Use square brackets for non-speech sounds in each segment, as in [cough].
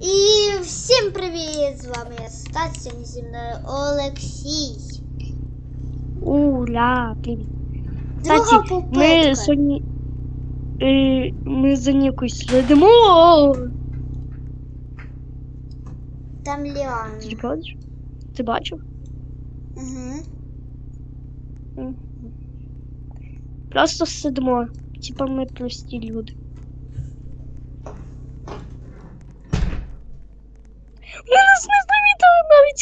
І всім привіт! З вами я Стас, сьогодні зі мною Олексій. Ура, привіт. Друга Кстати, попитка. ми сьогодні. Е, ми за якось слідимо. Там Ліан. Ти бачиш? Ти бачив? Угу. Просто сидимо. Типа ми прості люди. Ми нас не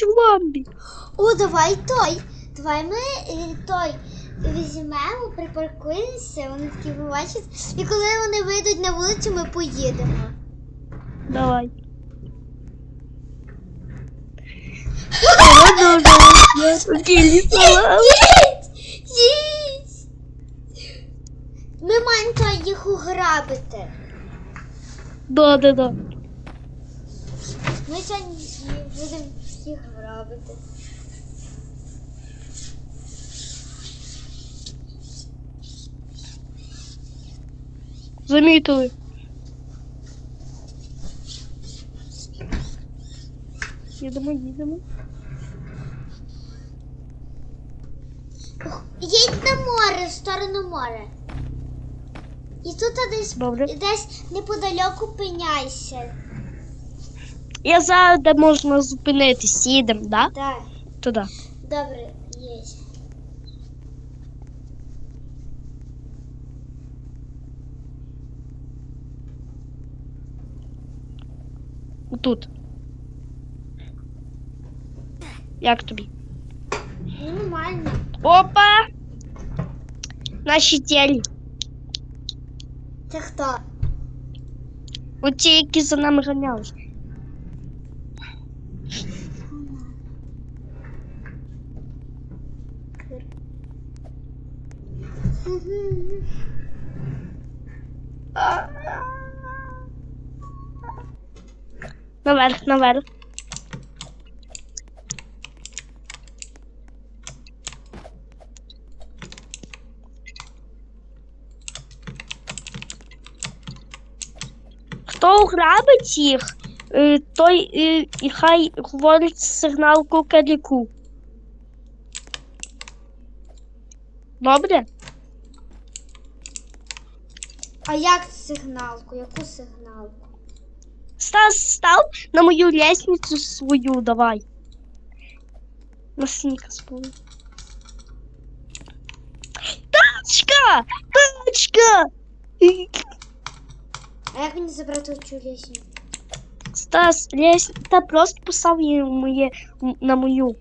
в ламбі. О, давай той. Давай ми е, той візьмемо, припаркуємося, вони такі побачать. І коли вони вийдуть на вулицю, ми поїдемо. Давай. [laughs] Ми маємо їх уграбити. Да, да, да. Ми сьогодні будемо всіх грабити. Замітили. Їдемо, їдемо. Їдь на море, в сторону моря. І тут десь, Добре. десь неподалеку пиняйся. Я зараз де можна зупинитись, їдемо, да? Так, Туди. добре, є. Тут. Як тобі? Нормально. Опа! Наші тілі. Це хто? Оті, які за нами ганялись. Наверх, наверх. Хто грабить їх, е, той е, і хай говорить сигнал кукаріку. Добре? А як сигналку? Яку сигналку? Стас став на мою лестницю свою, давай. На сніка спою. Тачка! Тачка! А як мені забрати цю лісінь? Стас, лес... Та просто постав її моє... на мою.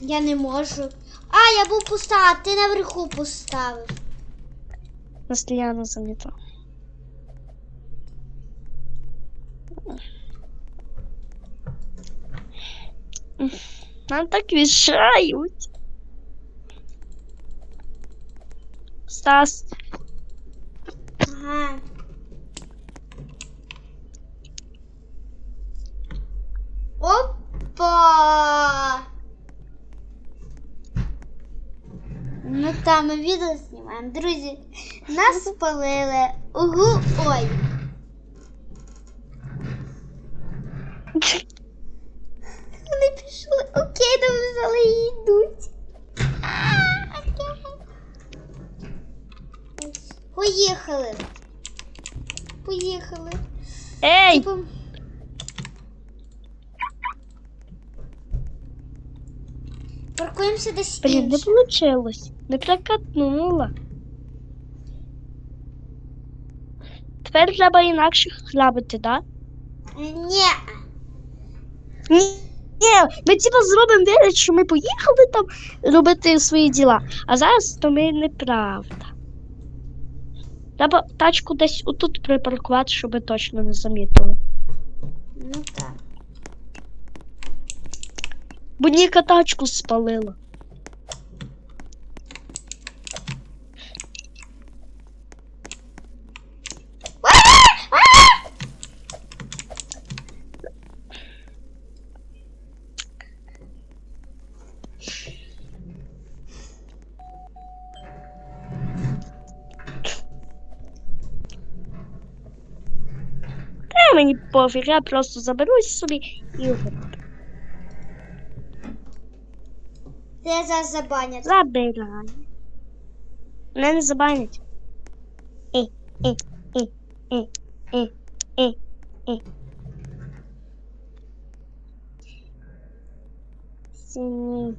Я не можу. А, я був поставив, а ти наверху поставив. На Стіляна замітав. Нам так вішають. Стас, Ага. Опа! Ну там ми відео знімаємо. Друзі, нас спалили. Угу, ой. Вони пішли. Окей, там взяли і йдуть. Поїхали. Поїхали. ей! Типу... Паркуємося десь Блін, не вийшло. Не прокатнула. Тепер треба інакше грабити, так? Ні. Ні, ні, ми типу зробимо вигляд, що ми поїхали там робити свої діла. А зараз то ми неправда. Треба тачку десь отут припаркувати, щоб ми точно не замітили. Ну так. Бо Ніка тачку спалила. Та мені мені пофіг, я просто заберусь собі і гроблю. Це зараз забанять. Забирай. Мене не забанять. Е, е, е, е, е, е, е. Синий.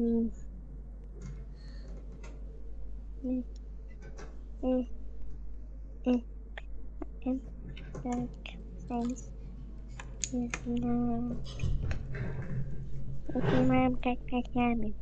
м, м, м, м, м, так, сенс. Не знаю. Понимаем, как котями.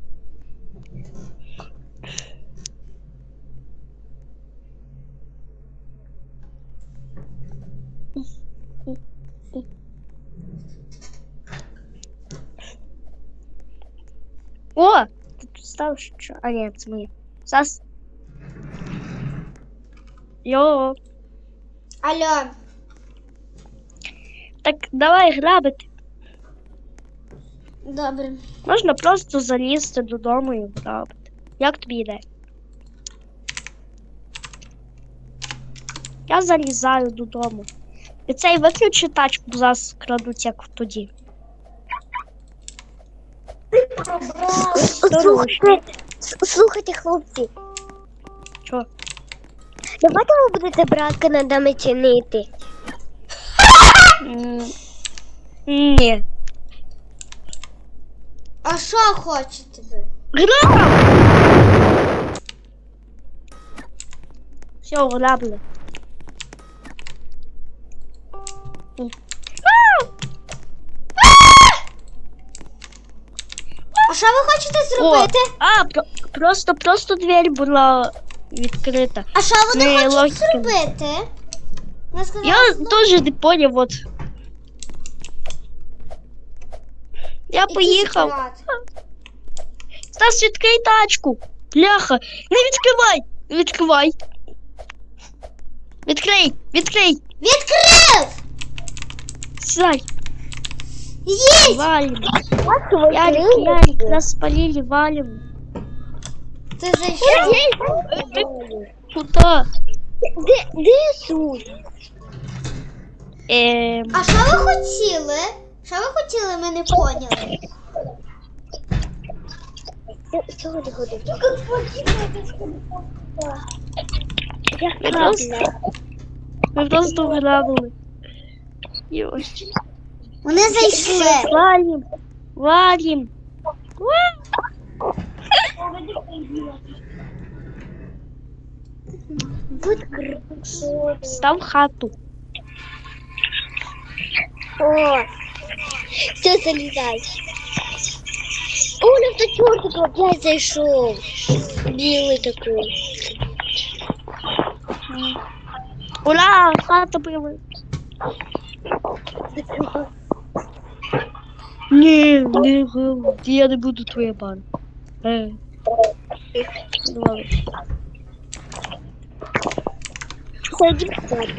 О! Ти тут став що? А ні, це моє. Сас. Йо. Алло, Так давай грабити. добре. Можна просто залізти додому і грабити. Як тобі йде? Я залізаю додому. І цей виключи тачку, бо зараз крадуть, як тоді. Слухайте, с- слухайте, хлопці, Що? давайте ви будете брат Канадами чинити. М, Ні. А що хочете ви? Граб! Все, грабли. А що ви хочете зробити? А, про- просто, просто двері була відкрита. А що вони Не, хочуть логіки. зробити? Вона сказала, Я знову теж не поняв, от. Я якийсь поїхав. пірат. Стас, відкрий тачку. Бляха. Не відкривай. Не відкривай. Відкрий, відкрий. Відкрив! Сідай. Їдь! Валим. Ярик, Ярик, нас спалили, валим. Ти зайшов? Куда? Де, де суд? Ем, А що ви хотіли? Що ви хотіли, ми не поняли. Чого не ходить? ми просто, ми просто грабили. Йось. Вони зайшли. Валим, валим. Будь. Став хату. О, все, залізай. О, у нас до чортика опять зайшов. Білий такий. Ура, хата. Ні, не гав- я не буду твоя пан. Е. Давай. Ходим спать.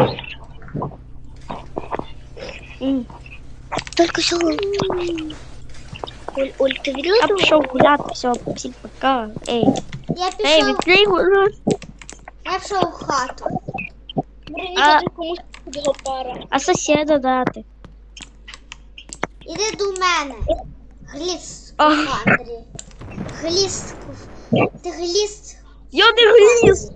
М. Только что... Оль, Оль, ты видела Я того? пішов гуляти, все, всім пока. Ей, Я ей, пішов, відкрий гуляти. я пішов в хату. А, комусь його пара. а сусіда дати. Іди до мене. Гліст Ах. Андрій. Гліст. Ти гліст. Я не гліз.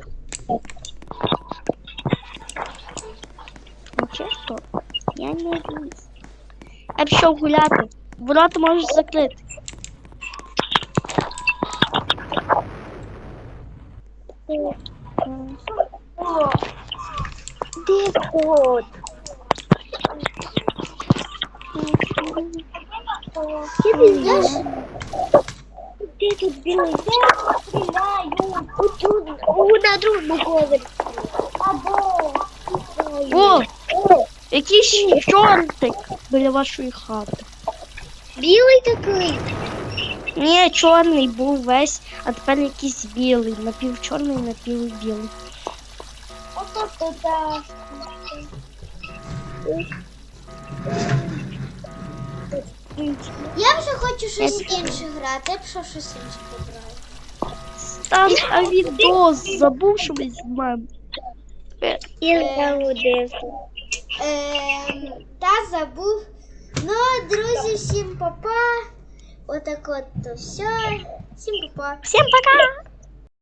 Ну чесно, я не гліз. Я пішов гуляти. Ворота можеш закрити. Де кот? Ти знаєш? Де тут білий? Де стріляють? Отут, на другому поверсі. Або. О, якийсь чортик біля вашої хати. Білий такий. Ні, чорний був весь, а тепер якийсь білий. Напівчорний, напівбілий. Ото то. Я вже хочу щось інше грати. Я б що щось інше побрав. Там а відос забув, що ми знімаємо. Я знаю, де. Е, та забув. Ну, друзі, всім па-па. Отак от то все. Всім па-па. Всім пока!